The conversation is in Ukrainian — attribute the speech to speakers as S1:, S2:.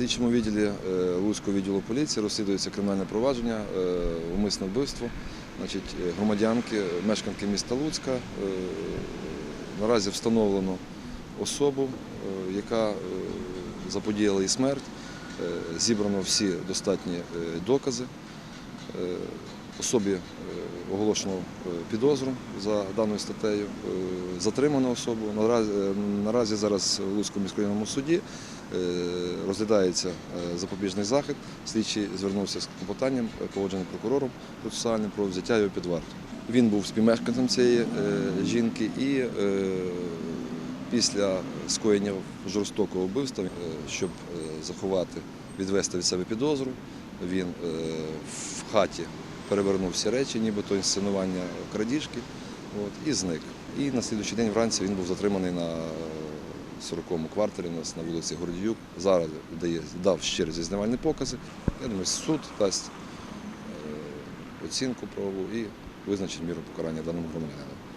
S1: слідчому відділі е, Луцького відділу поліції розслідується кримінальне провадження, е, умисне вбивство е, громадянки, мешканки міста Луцька. Наразі встановлено особу, яка заподіяла її смерть. Зібрано всі достатні докази. Особі е, оголошено е, підозру за даною статтею. Е, Затримано особу. Наразі, наразі зараз в Луцькому міськрайонному суді розглядається запобіжний захід. Слідчий звернувся з клопотанням, погодженим прокурором процесуальним про взяття його під варту. Він був співмешканцем цієї жінки і після скоєння жорстокого вбивства, щоб заховати, відвести від себе підозру, він в хаті перевернув всі речі, нібито інсценування крадіжки, от, і зник. І на слідуючий день вранці він був затриманий на 40-му кварталі у нас на вулиці Гордіюк. Зараз дає, дав щирі зізнавальні покази. Я думаю, суд дасть е, оцінку правову і визначить міру покарання даному громадянину.